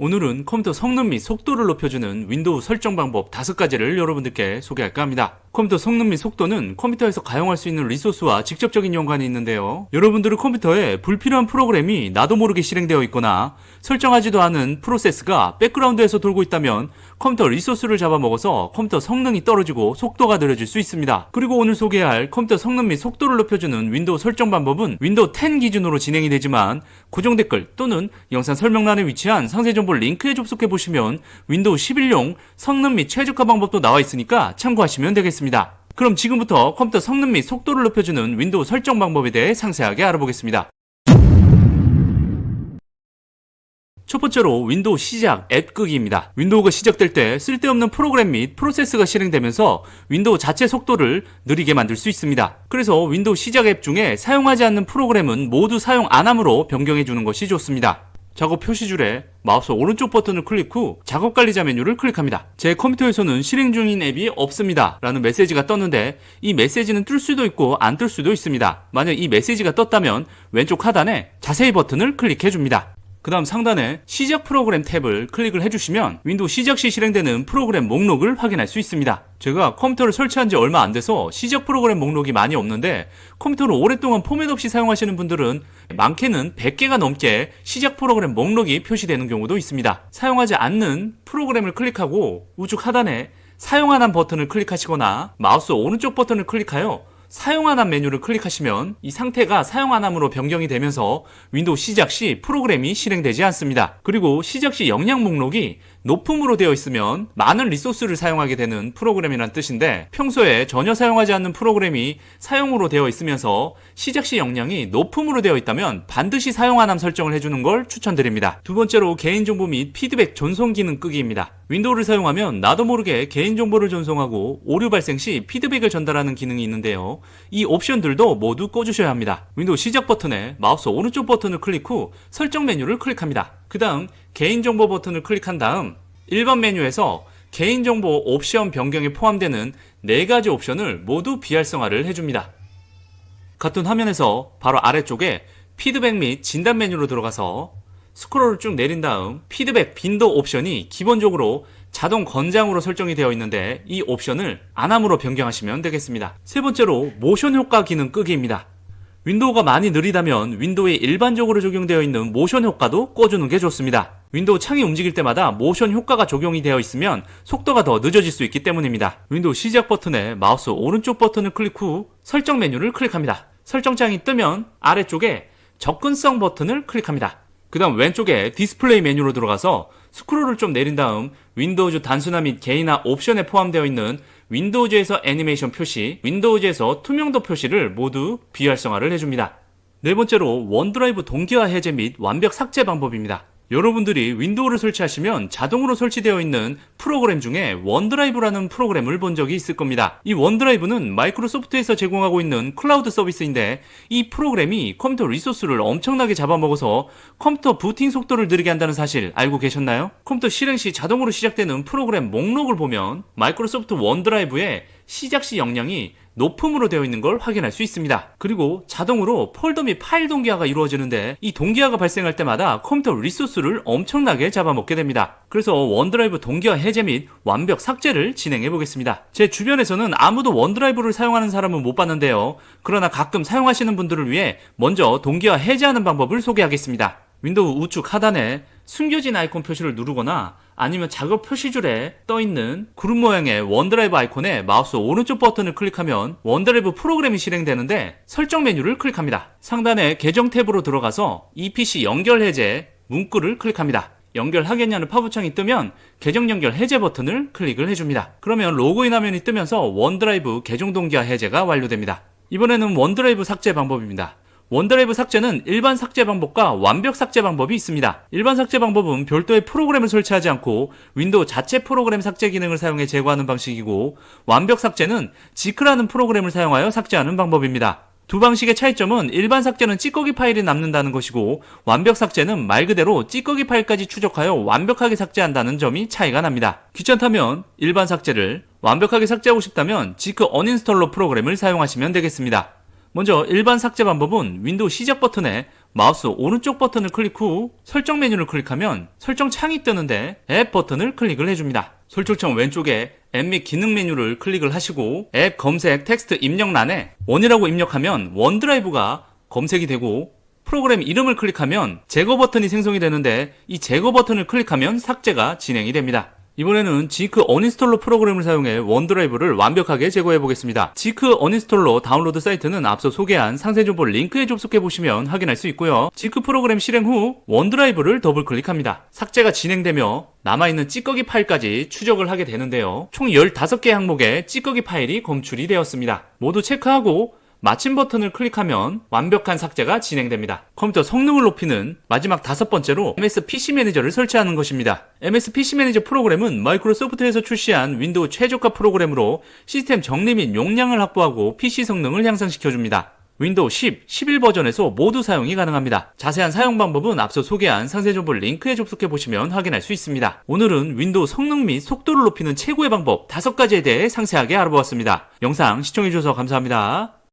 오늘은 컴퓨터 성능 및 속도를 높여주는 윈도우 설정 방법 5가지를 여러분들께 소개할까 합니다. 컴퓨터 성능 및 속도는 컴퓨터에서 가용할 수 있는 리소스와 직접적인 연관이 있는데요. 여러분들은 컴퓨터에 불필요한 프로그램이 나도 모르게 실행되어 있거나 설정하지도 않은 프로세스가 백그라운드에서 돌고 있다면 컴퓨터 리소스를 잡아먹어서 컴퓨터 성능이 떨어지고 속도가 느려질 수 있습니다. 그리고 오늘 소개할 컴퓨터 성능 및 속도를 높여주는 윈도우 설정 방법은 윈도우 10 기준으로 진행이 되지만 고정 댓글 또는 영상 설명란에 위치한 상세 정보 링크에 접속해 보시면 윈도우 11용 성능 및 최적화 방법도 나와 있으니까 참고하시면 되겠습니다. 그럼 지금부터 컴퓨터 성능 및 속도를 높여주는 윈도우 설정 방법에 대해 상세하게 알아보겠습니다. 첫 번째로 윈도우 시작 앱 끄기입니다. 윈도우가 시작될 때 쓸데없는 프로그램 및 프로세스가 실행되면서 윈도우 자체 속도를 느리게 만들 수 있습니다. 그래서 윈도우 시작 앱 중에 사용하지 않는 프로그램은 모두 사용 안 함으로 변경해 주는 것이 좋습니다. 작업 표시줄에 마우스 오른쪽 버튼을 클릭 후 작업 관리자 메뉴를 클릭합니다. 제 컴퓨터에서는 실행 중인 앱이 없습니다. 라는 메시지가 떴는데 이 메시지는 뜰 수도 있고 안 뜰 수도 있습니다. 만약 이 메시지가 떴다면 왼쪽 하단에 자세히 버튼을 클릭해 줍니다. 그 다음 상단에 시작 프로그램 탭을 클릭을 해주시면 윈도우 시작 시 실행되는 프로그램 목록을 확인할 수 있습니다. 제가 컴퓨터를 설치한 지 얼마 안 돼서 시작 프로그램 목록이 많이 없는데 컴퓨터를 오랫동안 포맷 없이 사용하시는 분들은 많게는 100개가 넘게 시작 프로그램 목록이 표시되는 경우도 있습니다. 사용하지 않는 프로그램을 클릭하고 우측 하단에 사용 안한 버튼을 클릭하시거나 마우스 오른쪽 버튼을 클릭하여 사용 안 한 메뉴를 클릭하시면 이 상태가 사용 안 함으로 변경이 되면서 윈도우 시작 시 프로그램이 실행되지 않습니다. 그리고 시작 시 영양 목록이 높음으로 되어 있으면 많은 리소스를 사용하게 되는 프로그램이란 뜻인데 평소에 전혀 사용하지 않는 프로그램이 사용으로 되어 있으면서 시작 시 영향이 높음으로 되어 있다면 반드시 사용 안 함 설정을 해주는 걸 추천드립니다. 두 번째로 개인정보 및 피드백 전송 기능 끄기입니다. 윈도우를 사용하면 나도 모르게 개인정보를 전송하고 오류 발생 시 피드백을 전달하는 기능이 있는데요. 이 옵션들도 모두 꺼주셔야 합니다. 윈도우 시작 버튼에 마우스 오른쪽 버튼을 클릭 후 설정 메뉴를 클릭합니다. 그 다음 개인정보 버튼을 클릭한 다음 일반 메뉴에서 개인정보 옵션 변경에 포함되는 네 가지 옵션을 모두 비활성화를 해줍니다. 같은 화면에서 바로 아래쪽에 피드백 및 진단 메뉴로 들어가서 스크롤을 쭉 내린 다음 피드백 빈도 옵션이 기본적으로 자동 권장으로 설정이 되어 있는데 이 옵션을 안함으로 변경하시면 되겠습니다. 세 번째로 모션 효과 기능 끄기입니다. 윈도우가 많이 느리다면 윈도우에 일반적으로 적용되어 있는 모션 효과도 꺼주는 게 좋습니다. 윈도우 창이 움직일 때마다 모션 효과가 적용이 되어 있으면 속도가 더 늦어질 수 있기 때문입니다. 윈도우 시작 버튼에 마우스 오른쪽 버튼을 클릭 후 설정 메뉴를 클릭합니다. 설정창이 뜨면 아래쪽에 접근성 버튼을 클릭합니다. 그 다음 왼쪽에 디스플레이 메뉴로 들어가서 스크롤을 좀 내린 다음 윈도우즈 단순화 및 개인화 옵션에 포함되어 있는 윈도우즈에서 애니메이션 표시, 윈도우즈에서 투명도 표시를 모두 비활성화를 해줍니다. 네 번째로 원드라이브 동기화 해제 및 완벽 삭제 방법입니다. 여러분들이 윈도우를 설치하시면 자동으로 설치되어 있는 프로그램 중에 원드라이브라는 프로그램을 본 적이 있을 겁니다. 이 원드라이브는 마이크로소프트에서 제공하고 있는 클라우드 서비스인데 이 프로그램이 컴퓨터 리소스를 엄청나게 잡아먹어서 컴퓨터 부팅 속도를 느리게 한다는 사실 알고 계셨나요? 컴퓨터 실행 시 자동으로 시작되는 프로그램 목록을 보면 마이크로소프트 원드라이브의 시작 시 역량이 높음으로 되어 있는 걸 확인할 수 있습니다. 그리고 자동으로 폴더 및 파일 동기화가 이루어지는데 이 동기화가 발생할 때마다 컴퓨터 리소스를 엄청나게 잡아먹게 됩니다. 그래서 원드라이브 동기화 해제 및 완벽 삭제를 진행해 보겠습니다. 제 주변에서는 아무도 원드라이브를 사용하는 사람은 못 봤는데요. 그러나 가끔 사용하시는 분들을 위해 먼저 동기화 해제하는 방법을 소개하겠습니다. 윈도우 우측 하단에 숨겨진 아이콘 표시를 누르거나 아니면 작업 표시줄에 떠 있는 그룹 모양의 원드라이브 아이콘에 마우스 오른쪽 버튼을 클릭하면 원드라이브 프로그램이 실행되는데 설정 메뉴를 클릭합니다. 상단에 계정 탭으로 들어가서 EPC 연결 해제 문구를 클릭합니다. 연결하겠냐는 팝업창이 뜨면 계정 연결 해제 버튼을 클릭을 해줍니다. 그러면 로그인 화면이 뜨면서 원드라이브 계정 동기화 해제가 완료됩니다. 이번에는 원드라이브 삭제 방법입니다. 원드라이브 삭제는 일반 삭제 방법과 완벽 삭제 방법이 있습니다. 일반 삭제 방법은 별도의 프로그램을 설치하지 않고 윈도우 자체 프로그램 삭제 기능을 사용해 제거하는 방식이고 완벽 삭제는 지크라는 프로그램을 사용하여 삭제하는 방법입니다. 두 방식의 차이점은 일반 삭제는 찌꺼기 파일이 남는다는 것이고 완벽 삭제는 말 그대로 찌꺼기 파일까지 추적하여 완벽하게 삭제한다는 점이 차이가 납니다. 귀찮다면 일반 삭제를 완벽하게 삭제하고 싶다면 지크 어닌스톨러 프로그램을 사용하시면 되겠습니다. 먼저 일반 삭제 방법은 윈도우 시작 버튼에 마우스 오른쪽 버튼을 클릭 후 설정 메뉴를 클릭하면 설정 창이 뜨는데 앱 버튼을 클릭을 해줍니다. 설정창 왼쪽에 앱 및 기능 메뉴를 클릭을 하시고 앱 검색 텍스트 입력란에 원이라고 입력하면 원드라이브가 검색이 되고 프로그램 이름을 클릭하면 제거 버튼이 생성이 되는데 이 제거 버튼을 클릭하면 삭제가 진행이 됩니다. 이번에는 지크 어인스톨러 프로그램을 사용해 원드라이브를 완벽하게 제거해 보겠습니다. 지크 어인스톨러 다운로드 사이트는 앞서 소개한 상세 정보 링크에 접속해 보시면 확인할 수 있고요. 지크 프로그램 실행 후 원드라이브를 더블 클릭합니다. 삭제가 진행되며 남아있는 찌꺼기 파일까지 추적을 하게 되는데요. 총 15개 항목의 찌꺼기 파일이 검출이 되었습니다. 모두 체크하고 마침 버튼을 클릭하면 완벽한 삭제가 진행됩니다. 컴퓨터 성능을 높이는 마지막 다섯 번째로 MS PC 매니저를 설치하는 것입니다. MS PC 매니저 프로그램은 마이크로소프트에서 출시한 윈도우 최저가 프로그램으로 시스템 정리 및 용량을 확보하고 PC 성능을 향상시켜줍니다. 윈도우 10, 11 버전에서 모두 사용이 가능합니다. 자세한 사용 방법은 앞서 소개한 상세 정보 링크에 접속해 보시면 확인할 수 있습니다. 오늘은 윈도우 성능 및 속도를 높이는 최고의 방법 5가지에 대해 상세하게 알아보았습니다. 영상 시청해 주셔서 감사합니다.